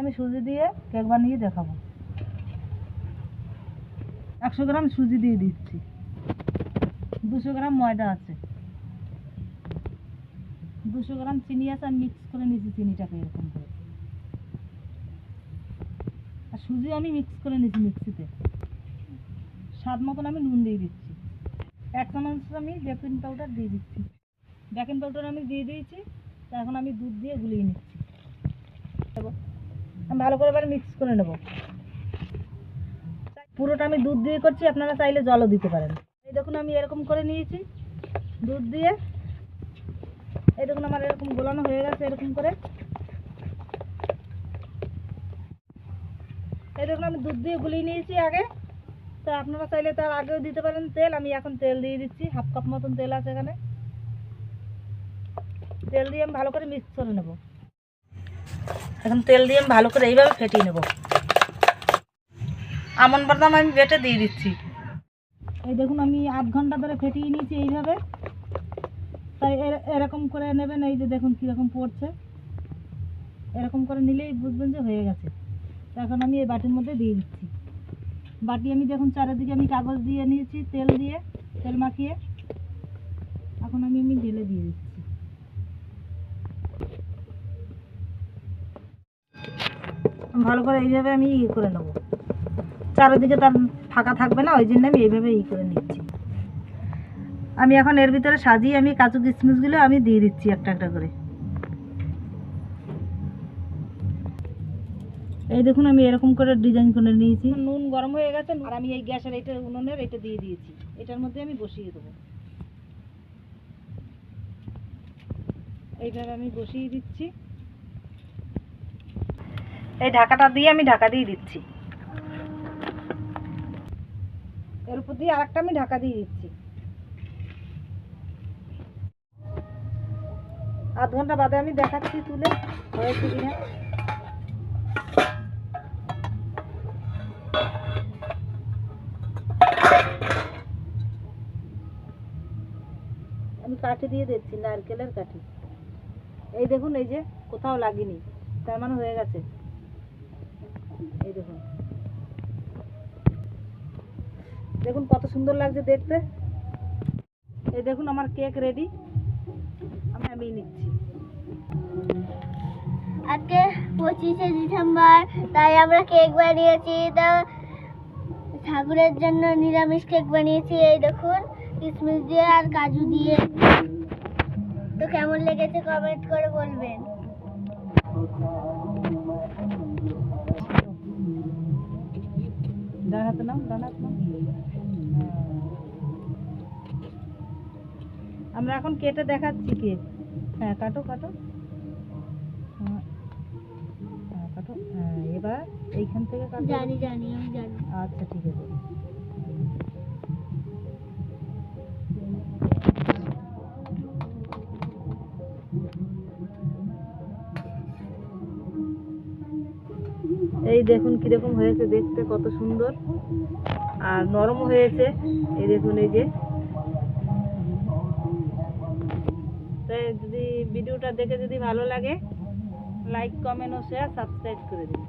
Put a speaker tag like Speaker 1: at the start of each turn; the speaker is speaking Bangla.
Speaker 1: আমি সুজি দিয়ে কেক বানিয়ে দেখাবো। একশো গ্রাম সুজি দিয়ে দিচ্ছি। দুশো গ্রাম ময়দা আছে। দুশো গ্রাম চিনি আছে আর মিক্স করে নিয়েছি চিনিটাকে এরকম করে। আর সুজি আমি মিক্স করে নিয়েছি মিক্সিতে। স্বাদ মতন আমি নুন দিয়ে দিচ্ছি। এক চামচ আমি বেকিং পাউডার দিয়ে দিচ্ছি। বেকিং পাউডার আমি দিয়ে দিয়েছি, তা এখন আমি দুধ দিয়ে গুলিয়ে নিচ্ছি। ভালো করে এবার মিক্স করে নেব। পুরোটা আমি দুধ দিয়ে করছি, আপনারা চাইলে জলও দিতে পারেন। এই দেখুন, আমি এরকম করে নিয়েছি দুধ দিয়ে। এই দেখুন, আমার এরকম গোলানো হয়ে গেছে এরকম করে। এই দেখুন, আমি দুধ দিয়ে গুলিয়ে নিয়েছি আগে। তো আপনারা চাইলে তার আগেও দিতে পারেন তেল। আমি এখন তেল দিয়ে দিচ্ছি, হাফ কাপ মতন তেল আছে এখানে। তেল দিয়ে আমি ভালো করে মিক্স করে নেব। এখন তেল দিয়ে আমি ভালো করে এইভাবে ফেটিয়ে নেব। আমন বাদাম আমি বেটে দিয়ে দিচ্ছি। এই দেখুন, আমি আধ ঘণ্টা ধরে ফেটিয়ে নিয়েছি এইভাবে। তাই এর- এরকম করে নেবেন, এই যে দেখুন কীরকম পড়ছে। এরকম করে নিলেই বুঝবেন যে হয়ে গেছে। এখন আমি এই বাটির মধ্যে দিয়ে দিচ্ছি। বাটি আমি দেখুন চারিদিকে আমি কাগজ দিয়ে নিয়েছি, তেল দিয়ে, তেল মাখিয়ে। এখন আমি আমি ঢেলে দিয়ে ভালো করে এইভাবে আমি ইয়ে করে নেব। চারিদিকে তার ফাঁকা থাকবে না, ওই জন্য আমি এইভাবে ই করে নিচ্ছি। আমি এখন এর ভিতরে সাজিয়ে আমি কাজু কিশমিশগুলো আমি দিয়ে দিচ্ছি একটা একটা করে। এই দেখুন, আমি এরকম করে ডিজাইন করে নিয়েছি। নুন গরম হয়ে গেছে, আর আমি এই গ্যাসের এটা উনুনের এটা দিয়ে দিয়েছি। এটার মধ্যে আমি বসিয়ে দেবো। এইভাবে আমি বসিয়ে দিচ্ছি। এই ঢাকাটা দিয়ে আমি ঢাকা দিয়ে দিচ্ছি। এর উপর দিয়ে আরেকটা আমি ঢাকা দিয়ে দিচ্ছি। আধ ঘণ্টা বাদে আমি দেখাচ্ছি তুলে, হয়েছে কিনা। আমি কাঠি দিয়ে দিচ্ছি, নারকেলের কাঠি। এই দেখুন, এই যে কোথাও লাগেনি, তার মানে হয়ে গেছে। এই দেখুন দেখুন কত সুন্দর লাগছে দেখতে। এই দেখুন আমার কেক রেডি আমি আমি নিচ্ছি।
Speaker 2: আজকে পঁচিশে ডিসেম্বর, তাই আমরা কেক বানিয়েছি। তা ঠাকুরের জন্য নিরামিষ কেক বানিয়েছি, এই দেখুন কিশমিশ দিয়ে আর কাজু দিয়ে। তো কেমন লেগেছে কমেন্ট করে বলবেন।
Speaker 1: ডানাতে নাও ডানাতে নাও। আমরা এখন কেটে দেখাচ্ছি কে? হ্যাঁ কাটো কাটো। হ্যাঁ, কাটো। হ্যাঁ এবার এইখান থেকে কাটো।
Speaker 2: জানি জানি আমি জানি।
Speaker 1: আচ্ছা ঠিক আছে। এই দেখুন কীরকম হয়েছে দেখতে, কত সুন্দর। আর নরম হয়েছে, এই দেখুন এই যে। তাই যদি ভিডিওটা দেখে যদি ভালো লাগে লাইক কমেন্ট ও শেয়ার সাবস্ক্রাইব করে দিন।